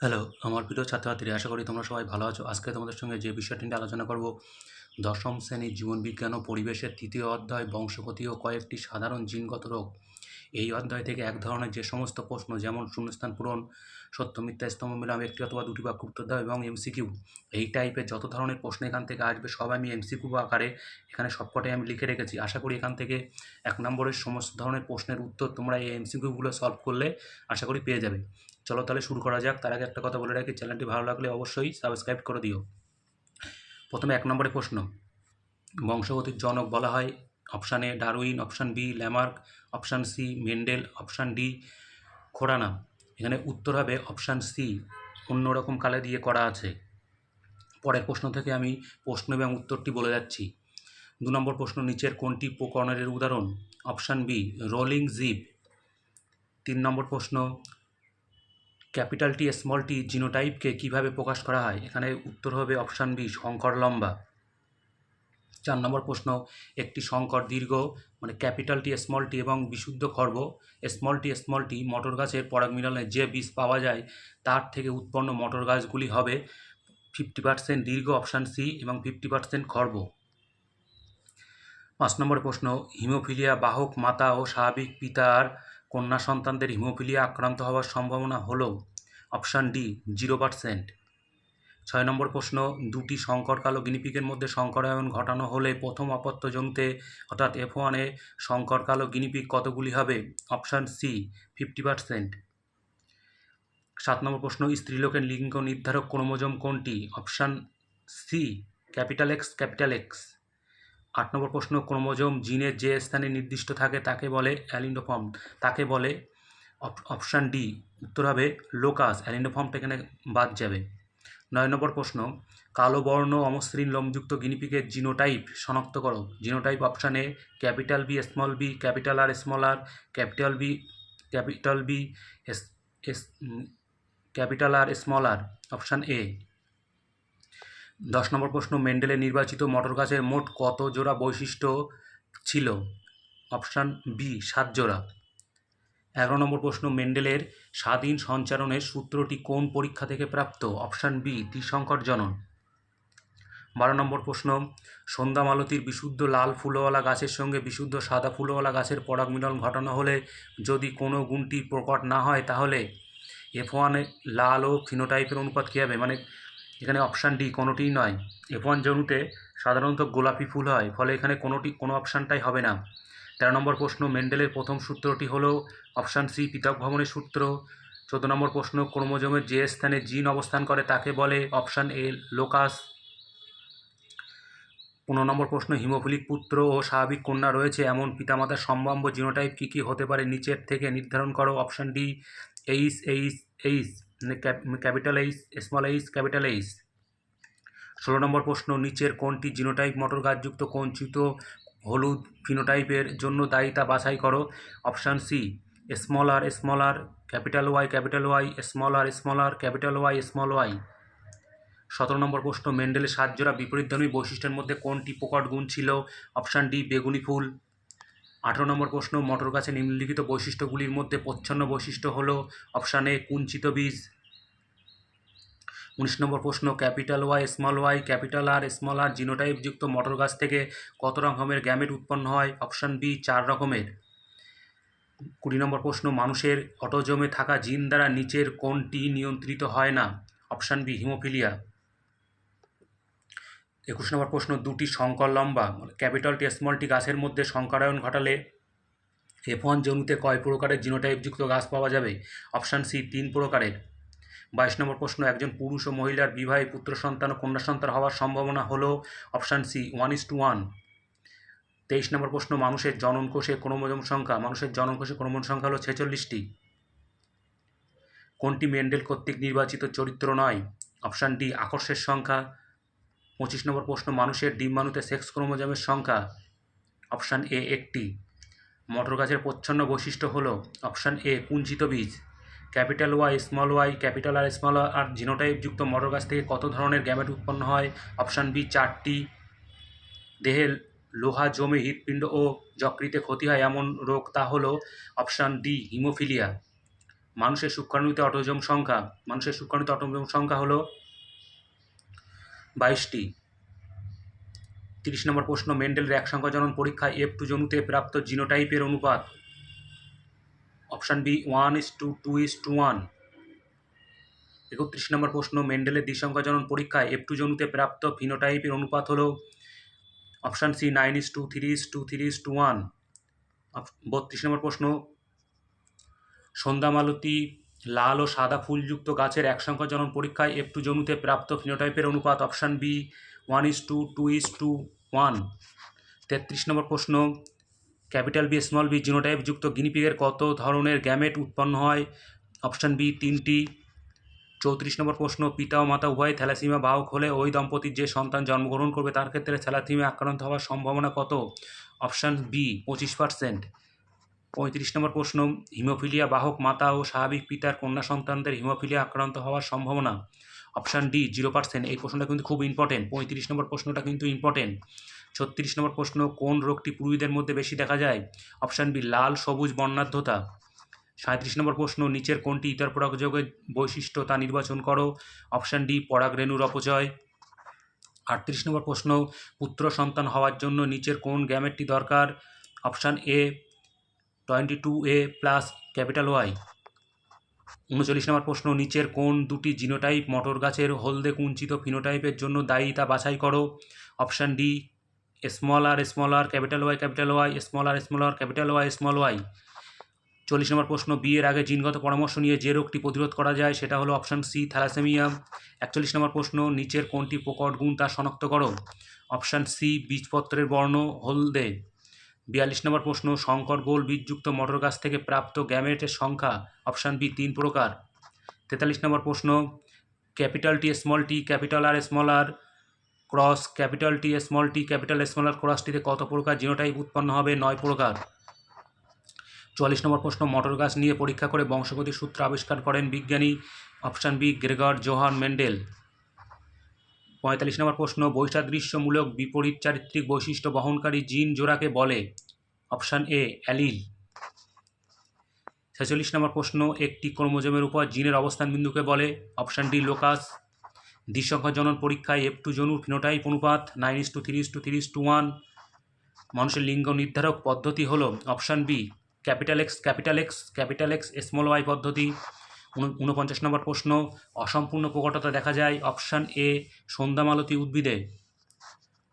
Hello আমার প্রিয় ছাত্রছাত্রী আশা করি তোমরা সবাই ভালো আছো। আজকে তোমাদের সঙ্গে যে বিষয়টি নিয়ে আলোচনা করব, দশম শ্রেণির জীবনবিজ্ঞান ও পরিবেশের তৃতীয় অধ্যায় বংশগতি ও কয়েকটি সাধারণ জিনগত রোগ। এই অধ্যায় থেকে এক ধরনের যে সমস্ত প্রশ্ন, যেমন শূন্যস্থান পূরণ, সত্য, মিথ্যা, স্তম্ভ মিলাম, একটি অথবা দুটি বাক্য উত্তর দেওয়া এবং এমসিকিউ। এই টাইপের যত ধরনের প্রশ্ন এখান থেকে আসবে, সব আমি এমসিকিউ আকারে এখানে সবকটাই আমি লিখে রেখেছি। আশা করি এখান থেকে এক নম্বরের সমস্ত ধরনের প্রশ্নের উত্তর তোমরা এই এমসিকিউগুলো সলভ করলে আশা করি পেয়ে যাবে। চলো তাহলে শুরু করা যাক। তার আগে একটা কথা বলে রাখি, চ্যানেলটি ভালো লাগলে অবশ্যই সাবস্ক্রাইব করে দিও। প্রথমে এক নম্বরের প্রশ্ন, বংশগতির জনক বলা হয় option A Darwin, option B Lamarck, option C Mendel, option D Khorana. এখানে উত্তর হবে অপশান সি। অন্যরকম কালে দিয়ে করা আছে। পরের প্রশ্ন থেকে আমি প্রশ্ন এবং উত্তরটি বলে যাচ্ছি। দু নম্বর প্রশ্ন, নিচের কোনটি প্রকরণের উদাহরণ? অপশান বি রোলিং জিপ তিন নম্বর প্রশ্ন, ক্যাপিটাল টি স্মল টি জিনোটাইপকে কীভাবে প্রকাশ করা হয়? এখানে উত্তর হবে অপশান বি শঙ্কর লম্বা। চার নম্বর প্রশ্ন, একটি সংকর দীর্ঘ মানে ক্যাপিটাল টি, স্মল টি এবং বিশুদ্ধ খর্ব। স্মল টি স্মল টি, মটর গাছের পরাগ মিলনে যে বীজ পাওয়া যায়, তার থেকে উৎপন্ন মটর গাছগুলি হবে ফিফটি পার্সেন্ট দীর্ঘ অপশান সি এবং ফিফটি পার্সেন্ট খর্ব। পাঁচ নম্বর প্রশ্ন, হিমোফিলিয়া বাহক মাতা ও স্বাভাবিক পিতার কন্যা সন্তানদের হিমোফিলিয়া আক্রান্ত হওয়ার সম্ভাবনা হলো? Option D, zero percent. ছয় নম্বর প্রশ্ন, দুটি সংকর কালো গিনিপিকের মধ্যে সংকরায়ন ঘটানো হলে প্রথম অপত্য জমিতে, অর্থাৎ এফ ওয়ানে সংকর কালো গিনিপিক কতগুলি হবে? অপশান সি ফিফটি পার্সেন্ট সাত নম্বর প্রশ্ন, স্ত্রীলোকের লিঙ্গ নির্ধারক ক্রোমোজোম কোনটি? Option C capital X capital X আট নম্বর প্রশ্ন, ক্রোমোজোম জিনের যে স্থানে নির্দিষ্ট থাকে তাকে বলে অ্যালিন্ডোফর্ম। তাকে বলে অপশান ডি উত্তর হবে লোকাস, অ্যালিন্ডোফর্মটা এখানে বাদ যাবে। নয় নম্বর প্রশ্ন, কালো বর্ণ অমসৃণ লোমযুক্ত গিনিপিকের জিনোটাইপ শনাক্ত করো জিনোটাইপ অপশানে capital B small B capital R small R capital B capital B capital R small R option A দশ নম্বর প্রশ্ন, মেন্ডেলে নির্বাচিত মটর গাছের মোট কত জোড়া বৈশিষ্ট্য ছিল? অপশান বি সাত জোড়া। এগারো নম্বর প্রশ্ন, মেন্ডেলের স্বাধীন সঞ্চারণের সূত্রটি কোন পরীক্ষা থেকে প্রাপ্ত? অপশান বি, ত্রিশঙ্কর জনন। বারো নম্বর প্রশ্ন, সন্ধ্যা মালতীর বিশুদ্ধ লাল ফুলওয়ালা গাছের সঙ্গে বিশুদ্ধ সাদা ফুলওয়ালা গাছের পরাগ মিলন ঘটানো হলে যদি কোনো গুণটি প্রকট না হয়, তাহলে এফ ওয়ানে লাল ও ফিনোটাইপের অনুপাত কী হবে? মানে এখানে অপশান ডি কোনোটিই নয়। এফ ওয়ান জনুতে সাধারণত গোলাপি ফুল হয়, ফলে এখানে কোনোটি, কোনো অপশানটাই হবে না। তেরো নম্বর প্রশ্ন, মেন্ডেলের প্রথম সূত্রটি হল অপশান সি, পৃথক ভ্রমণের সূত্র। চোদ্দ নম্বর প্রশ্ন, ক্রোমোজোমের যে স্থানে জিন অবস্থান করে তাকে বলে অপশান এ, লোকাস। পনেরো নম্বর প্রশ্ন, হিমোফিলিক পুত্র ও স্বাভাবিক কন্যা রয়েছে এমন পিতামাতার সম্ভাব্য জিনোটাইপ কী কী হতে পারে নিচের থেকে নির্ধারণ করো, option D, H H H capital H, small H, capital H. ষোলো নম্বর প্রশ্ন, নিচের কোনটি জিনোটাইপ মটর গাছযুক্ত কঞ্চিত হলুদ ফিনোটাইপের জন্য দায়ী তা বাছাই করো। Option C small R small R capital Y capital Y small R small R capital Y, small Y. সতেরো নম্বর প্রশ্ন, মেন্ডেলের জোড়া বিপরীতধর্মী বৈশিষ্ট্যের মধ্যে কোনটি প্রকট গুণ ছিল? অপশান ডি, বেগুনি ফুল। আঠেরো নম্বর প্রশ্ন মটর গাছের নিম্নলিখিত বৈশিষ্ট্যগুলির মধ্যে প্রচ্ছন্ন বৈশিষ্ট্য হল অপশান এ, কুঞ্চিত বীজ। উনিশ নম্বর প্রশ্ন, capital Y, small Y, capital R, small R জিনোটাইপযুক্ত মটর গাছ থেকে কত রকমের গ্যামেট উৎপন্ন হয়? অপশান বি, চার রকমের। কুড়ি নম্বর প্রশ্ন, মানুষের অটোজমে থাকা জিন দ্বারা নিচের কোনটি নিয়ন্ত্রিত হয় না? Option B, haemophilia. একুশ নম্বর প্রশ্ন, দুটি সংকর লম্বা। ক্যাপিটালটি স্মলটি গাছের মধ্যে সংকরায়ন ঘটালে এফ ওয়ান জমিতে কয় প্রকারের জিনোটাইপযুক্ত গাছ পাওয়া যাবে? অপশান সি, তিন প্রকারের। বাইশ নম্বর প্রশ্ন, একজন পুরুষ ও মহিলার বিবাহে পুত্র সন্তান ও কন্যা সন্তান হওয়ার সম্ভাবনা হলো? Option C one is to one তেইশ নম্বর প্রশ্ন, মানুষের জননকোষে ক্রোমোজোম সংখ্যা, মানুষের জননকোষে ক্রোমোজোম সংখ্যা হলো ছেচল্লিশটি। কোনটি মেন্ডেল কর্তৃক নির্বাচিত চরিত্র নয়? অপশান ডি, আকর্ষের সংখ্যা। পঁচিশ নম্বর প্রশ্ন, মানুষের ডিম্বাণুতে সেক্স ক্রোমোজোমের সংখ্যা। অপশান এ, একটি। মটর গাছের প্রচ্ছন্ন বৈশিষ্ট্য হলো। অপশান এ, কুঞ্চিত বীজ। Capital Y, small Y, capital R small R জিনোটাইপযুক্ত মটর গাছ থেকে কত ধরনের গ্যামেট উৎপন্ন হয়? অপশান বি, চারটি। দেহে লোহা, জমে, হৃৎপিণ্ড ও যকৃতে ক্ষতি হয় এমন রোগ, তা হলো অপশান ডি, হিমোফিলিয়া। মানুষের শুক্রাণুতে অটোজম সংখ্যা। মানুষের শুক্রাণুতে অটোজম সংখ্যা হলো বাইশটি। তিরিশ নম্বর প্রশ্ন, মেন্ডেলের এক সংখ্যা জনন পরীক্ষায় এফ টু জনুতে প্রাপ্ত জিনোটাইপের অনুপাত। Option B one is to two is to one. একত্রিশ নম্বর প্রশ্ন, মেন্ডেলের দ্বিসংখ্যা জনন পরীক্ষায় এফ টু জনুতে প্রাপ্ত ফিনোটাইপের অনুপাত হলো? Option C, nine is to, three is to, three is to one. বত্রিশ নম্বর প্রশ্ন, সন্ধ্যামালতী লাল ও সাদা ফুলযুক্ত গাছের এক সংখ্যা জনন পরীক্ষায় এফ টু জনুতে প্রাপ্ত ফিনোটাইপের অনুপাত option B, one is to two is to one. তেত্রিশ নম্বর প্রশ্ন capital B, small B genotype যুক্ত গিনিপিগের কত ধরনের গ্যামেট উৎপন্ন হয়? অপশান বি তিনটি। চৌত্রিশ নম্বর প্রশ্ন, পিতা ও মাতা উভয় থ্যালাসিমা বাহক হলে ওই দম্পতির যে সন্তান জন্মগ্রহণ করবে, তার ক্ষেত্রে থ্যালাসিমা আক্রান্ত হওয়ার সম্ভাবনা কত? অপশান বি পঁচিশ পার্সেন্ট পঁয়ত্রিশ নম্বর প্রশ্ন, হিমোফিলিয়া বাহক মাতা ও স্বাভাবিক পিতার কন্যা সন্তানদের হিমোফিলিয়া আক্রান্ত হওয়ার সম্ভাবনা। অপশান ডি জিরো পার্সেন্ট এই প্রশ্নটা কিন্তু খুব ইম্পর্টেন্ট পঁয়ত্রিশ নম্বর প্রশ্নটা কিন্তু ইম্পর্টেন্ট ছত্রিশ নম্বর প্রশ্ন, কোন রোগটি পুরুষদের মধ্যে বেশি দেখা যায়? অপশান বি লাল, সবুজ, বর্ণাঢ্যতা। সাঁত্রিশ নম্বর প্রশ্ন, নিচের কোনটি ইতর পরাগযোগের বৈশিষ্ট্য তা নির্বাচন করো? অপশান ডি পরাগরেণুর অপচয়। আটত্রিশ নম্বর প্রশ্ন, পুত্র সন্তান হওয়ার জন্য নিচের কোন গ্যামেটটি দরকার? Option A twenty two A plus capital Y উনচল্লিশ নম্বর প্রশ্ন, নিচের কোন দুটি জিনোটাইপ মটর গাছের হলদে কুঞ্চিত ফিনোটাইপের জন্য দায়ী তা বাছাই করো? Option D, small R small R, capital Y capital Y, small R small R, capital Y, small Y. চল্লিশ নম্বর প্রশ্ন বিয়ের আগে জিনগত পরামর্শ নিয়ে যে রোগটি প্রতিরোধ করা যায় সেটা হলো অপশান সি, থ্যালাসেমিয়া। একচল্লিশ নম্বর প্রশ্ন, নিচের কোনটি প্রকট গুণ তা শনাক্ত করো? অপশান সি, বীজপত্রের বর্ণ, হলদে। বিয়াল্লিশ নম্বর প্রশ্ন, শঙ্কর গোল বীজযুক্ত মটর গাছ থেকে প্রাপ্ত গ্যামেটের সংখ্যা, অপশান বি, তিন প্রকার। তেতাল্লিশ নম্বর প্রশ্ন, capital T small T, capital R small R cross, capital T small T, capital small R ক্রসটিতে কত প্রকার জিনোটাইপ উৎপন্ন হবে? নয় প্রকার। চুয়াল্লিশ নম্বর প্রশ্ন মটর গাছ নিয়ে পরীক্ষা করে বংশগতির সূত্র আবিষ্কার করেন বিজ্ঞানী, option B, Gregor Johann Mendel. পঁয়তাল্লিশ নম্বর প্রশ্ন বৈসাদৃশ্যমূলক বিপরীত চারিত্রিক বৈশিষ্ট্য বহনকারী জিন জোড়াকে বলে? Option A, allele. ছেচল্লিশ নম্বর প্রশ্ন, একটি ক্রোমোজোমের উপর জিনের অবস্থান বিন্দুকে বলে? Option D, locus. দ্বিসংখ্যা জনন পরীক্ষায় এফ টু জনুর ফিনোটাইপ অনুপাত nine is to three is to three is to one মানুষের লিঙ্গ নির্ধারক পদ্ধতি হল, option B, capital X capital X capital X small Y পদ্ধতি। ঊনপঞ্চাশ নম্বর প্রশ্ন, অসম্পূর্ণ প্রকটতা দেখা যায় অপশান এ, সন্ধ্যামালতী উদ্ভিদে।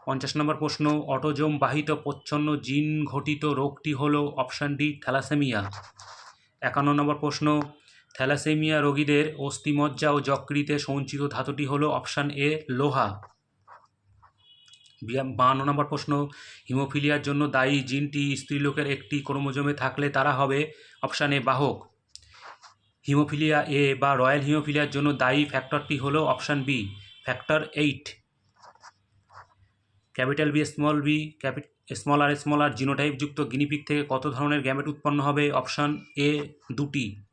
পঞ্চাশ নম্বর প্রশ্ন, অটোজোম বাহিত প্রচ্ছন্ন জিন ঘটিত রোগটি হল অপশান ডি, থ্যালাসেমিয়া। একান্ন নম্বর প্রশ্ন, থ্যালাসেমিয়া রোগীদের অস্থিমজ্জা ও যকৃতে সঞ্চিত ধাতুটি হল অপশান এ, লোহা। বাহান্ন নম্বর প্রশ্ন, হিমোফিলিয়ার জন্য দায়ী জিনটি স্ত্রীলোকের একটি ক্রোমোজোমে থাকলে তারা হবে অপশান এ, বাহক। হিমোফিলিয়া এ বা রয়্যাল হিমোফিলিয়ার জন্য দায়ী ফ্যাক্টরটি হলো option B, factor eight. Capital B small B, capital small R small R জিনোটাইপযুক্ত guinea pig থেকে কত ধরনের গ্যামেট উৎপন্ন হবে? অপশান এ দুটি।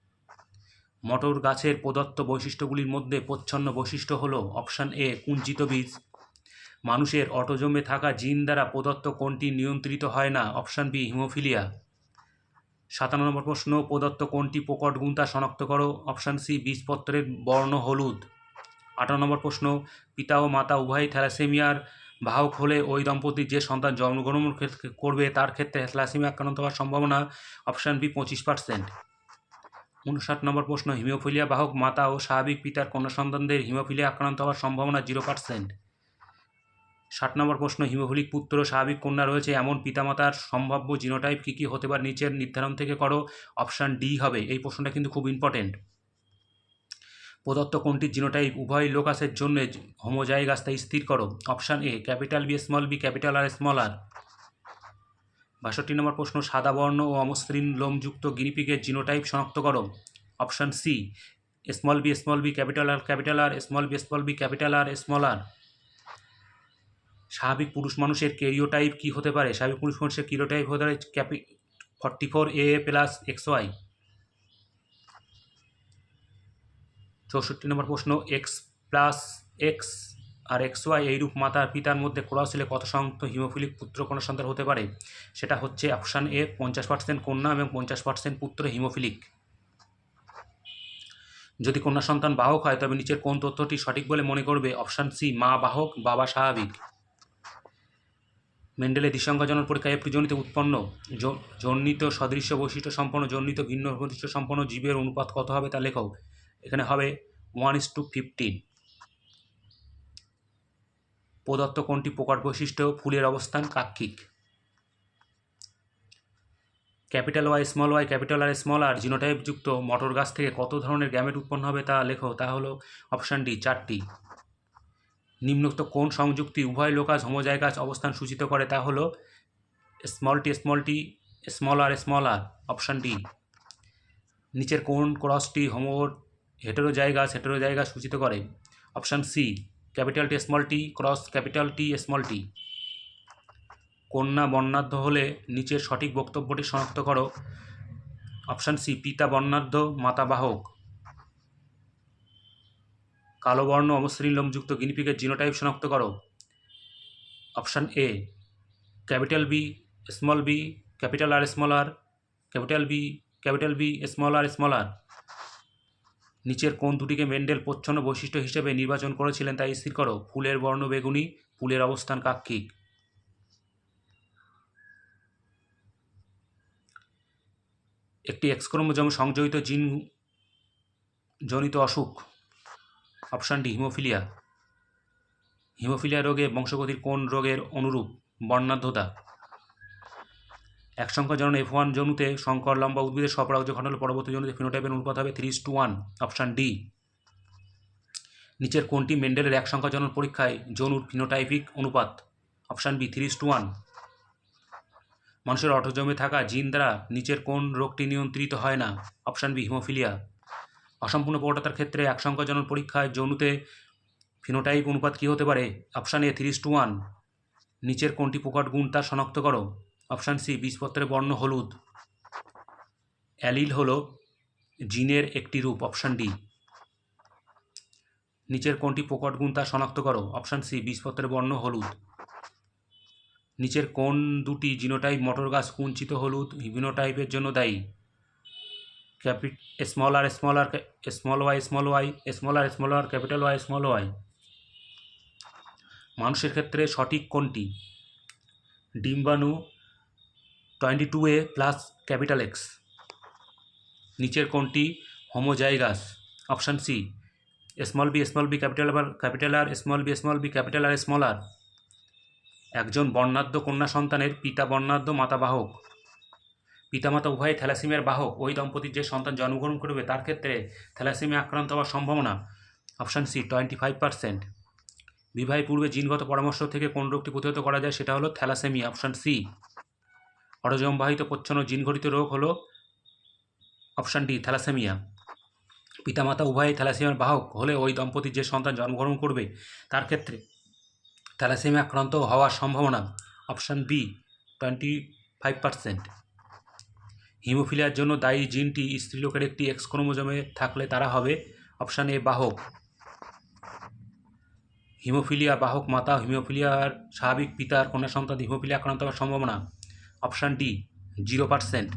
মটর গাছের প্রদত্ত বৈশিষ্ট্যগুলির মধ্যে প্রচ্ছন্ন বৈশিষ্ট্য হলো অপশান এ কুঞ্চিত বীজ। মানুষের অটোজমে থাকা জিন দ্বারা প্রদত্ত কোনটি নিয়ন্ত্রিত হয় না। Option B haemophilia. সাতান্ন নম্বর প্রশ্ন, প্রদত্ত কোনটি প্রকট গুণ তা শনাক্ত করো? অপশান সি, বীজপত্রের বর্ণ হলুদ। আঠারো নম্বর প্রশ্ন, পিতা ও মাতা উভয়ই থ্যালাসেমিয়ার বাহক হলে ওই দম্পতির যে সন্তান জন্মগ্রহণ করবে তার ক্ষেত্রে থ্যালাসেমিয়া আক্রান্ত হওয়ার সম্ভাবনা অপশান বি, পঁচিশ পার্সেন্ট। উনষাট নম্বর প্রশ্ন, হিমোফিলিয়া বাহক মাতা ও স্বাভাবিক পিতার কন্যা সন্তানদের হিমোফিলিয়া আক্রান্ত হওয়ার সম্ভাবনা জিরো পার্সেন্ট। ষাট নম্বর প্রশ্ন হিমোফিলিক পুত্র, স্বাভাবিক কন্যা রয়েছে এমন পিতামাতার সম্ভাব্য জিনোটাইপ কী কী হতে পারে? নিচের নির্ধারণ থেকে করো অপশান ডি হবে। এই প্রশ্নটা কিন্তু খুব ইম্পর্টেন্ট প্রদত্ত কোনটির জিনোটাইপ উভয় লোকাসের জন্য হোমোজাইগাস তা স্থির করো? Option A capital B small B capital R small R বাষট্টি নম্বর প্রশ্ন, সাদা বর্ণ ও অমসৃণ লোমযুক্ত গিনিপিকের জিনোটাইপ শনাক্ত করো। Option C small B small B capital R capital R small B small B capital R small R স্বাভাবিক পুরুষ মানুষের কেরিওটাইপ কী হতে পারে? স্বাভাবিক পুরুষ মানুষের কিরোটাইপ হতে পারে ক্যাপি forty four A plus X Y. চৌষট্টি নম্বর প্রশ্ন, এক্স প্লাস এক্স আর এক্স ওয়াই এইরূপ মাতার পিতার মধ্যে ক্রস হলে কত সংখ্যক হিমোফিলিক পুত্র কন্যা সন্তান হতে পারে? সেটা হচ্ছে অপশান এ, পঞ্চাশ পার্সেন্ট কন্যা এবং পঞ্চাশ পার্সেন্ট পুত্র হিমোফিলিক। যদি কন্যা সন্তান বাহক হয়, তবে নিচের কোন তথ্যটি সঠিক বলে মনে করবে? অপশান সি, মা বাহক, বাবা স্বাভাবিক। মেন্ডেলের দ্বিসংখ্যাজনন পরীক্ষায় জনিত উৎপন্ন জ- জন্মিত সদৃশ্য বৈশিষ্ট্য সম্পন্ন জন্মিত ভিন্ন বৈশিষ্ট্য সম্পন্ন জীবের অনুপাত কত হবে তা লেখো এখানে হবে ওয়ান ইস টু ফিফটিন প্রদত্ত কোনটি প্রকট বৈশিষ্ট্য? ফুলের অবস্থান কাক্ষিক। Capital Y small Y, capital R small R genotype যুক্ত মটর গাছ থেকে কত ধরনের গ্যামেট উৎপন্ন হবে তা লেখো। তা হলো অপশান ডি, চারটি। নিম্নোক্ত কোন সংযুক্তি উভয় লোকাজ হোমোজাইগাস অবস্থান সূচিত করে তা হলো small T small T small R small R option D নিচের কোন ক্রসটি হোমো হেটেরোজাইগাস হেটেরোজাইগাস সূচিত করে? Option C capital T small T cross capital T small T কন্যা বর্ণাঢ্য হলে নিচের সঠিক বক্তব্যটি শনাক্ত করো। অপশান সি পিতা বর্ণাঢ্য, মাতা বাহক। কালো বর্ণ অমসৃণ লোমযুক্ত গিনিপিকের জিনোটাইপ শনাক্ত করো। Option A capital B small B capital R small R capital B capital B small R small R নিচের কোন দুটিকে মেন্ডেল প্রচ্ছন্ন বৈশিষ্ট্য হিসেবে নির্বাচন করেছিলেন তা স্থির করো, ফুলের বর্ণ বেগুনি, ফুলের অবস্থান কাক্ষিক। একটি এক্স ক্রোমোজোম সংযোজিত জিন জনিত অসুখ। Option D, haemophilia. হিমোফিলিয়া রোগে বংশগতির কোন রোগের অনুরূপ বর্ণাঢ্যতা? এক সংখ্যা জনন এফ ওয়ান জনুতে সংকর, লম্বা উদ্ভিদের স্বপরাগ ঘটালে পরবর্তী জনুতে ফিনোটাইপের অনুপাত হবে three two one option D. নিচের কোনটি মেন্ডেলের এক সংখ্যা পরীক্ষায় জনুর ফিনোটাইপিক অনুপাত? Option B three two one মানুষের অটোজমে থাকা জিন দ্বারা নিচের কোন রোগটি নিয়ন্ত্রিত হয় না? Option B, haemophilia. অসম্পূর্ণ প্রকটতার ক্ষেত্রে এক সংখ্যা জনন পরীক্ষায় যৌনুতে ফিনোটাইপ অনুপাত কী হতে পারে? Option A three two one নিচের কোনটি প্রকট গুণ তা শনাক্ত করো? অপশান সি, বীজপত্রের বর্ণ হলুদ। অ্যালিল হল জিনের একটি রূপ, অপশান ডি। নিচের কোনটি প্রকট গুণ তা শনাক্ত করো? অপশান সি, বীজপত্রের বর্ণ হলুদ। নিচের কোন দুটি জিনোটাইপ মটর গাছ কুঞ্চিত হলুদ? হিবিনোটাইপের জন্য দায়ী। ক্যাপি small R small R small Y small Y small R small R capital Y small Y মানুষের ক্ষেত্রে সঠিক কোনটি? ডিম্বাণু twenty two A plus capital X নিচের কোনটি? Homozygous option C small B small B capital R capital R small B small B capital R small R একজন বর্ণাঢ্য কন্যা সন্তানের পিতা বর্ণাঢ্য মাতা বাহক। পিতামাতা উভয় থ্যালাসিমিয়ার বাহক। ওই দম্পতির যে সন্তান জন্মগ্রহণ করবে, তার ক্ষেত্রে থ্যালাসিমিয়া আক্রান্ত হওয়ার সম্ভাবনা। Option C, twenty five percent. বিবাহের পূর্বে জিনগত পরামর্শ থেকে কোন রোগটি প্রতিহত করা যায়, সেটা হলো থ্যালাসেমিয়া। অপশান সি অরজমবাহিত প্রচ্ছন্ন জিনঘটিত রোগ হলো অপশান ডি, থ্যালাসেমিয়া। পিতামাতা উভয় থ্যালাসেমিয়ার বাহক হলে ওই দম্পতির যে সন্তান জন্মগ্রহণ করবে, তার ক্ষেত্রে থ্যালাসেমিয়া আক্রান্ত হওয়ার সম্ভাবনা। Option B, twenty five percent. হিমোফিলিয়ার জন্য দায়ী জিনটি স্ত্রীলোকের একটি এক্স ক্রোমোজোমে থাকলে তারা হবে অপশান এ বাহক। হিমোফিলিয়া বাহক মাতা, হিমোফিলিয়ার স্বাভাবিক পিতার কন্যা সন্তান হিমোফিলিয়া আক্রান্ত হওয়ার সম্ভাবনা। Option D, zero percent.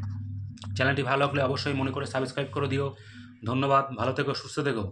চ্যানেলটি ভালো লাগলে অবশ্যই মনে করে সাবস্ক্রাইব করে দিও। ধন্যবাদ, ভালো থেকো, সুস্থ থেকো।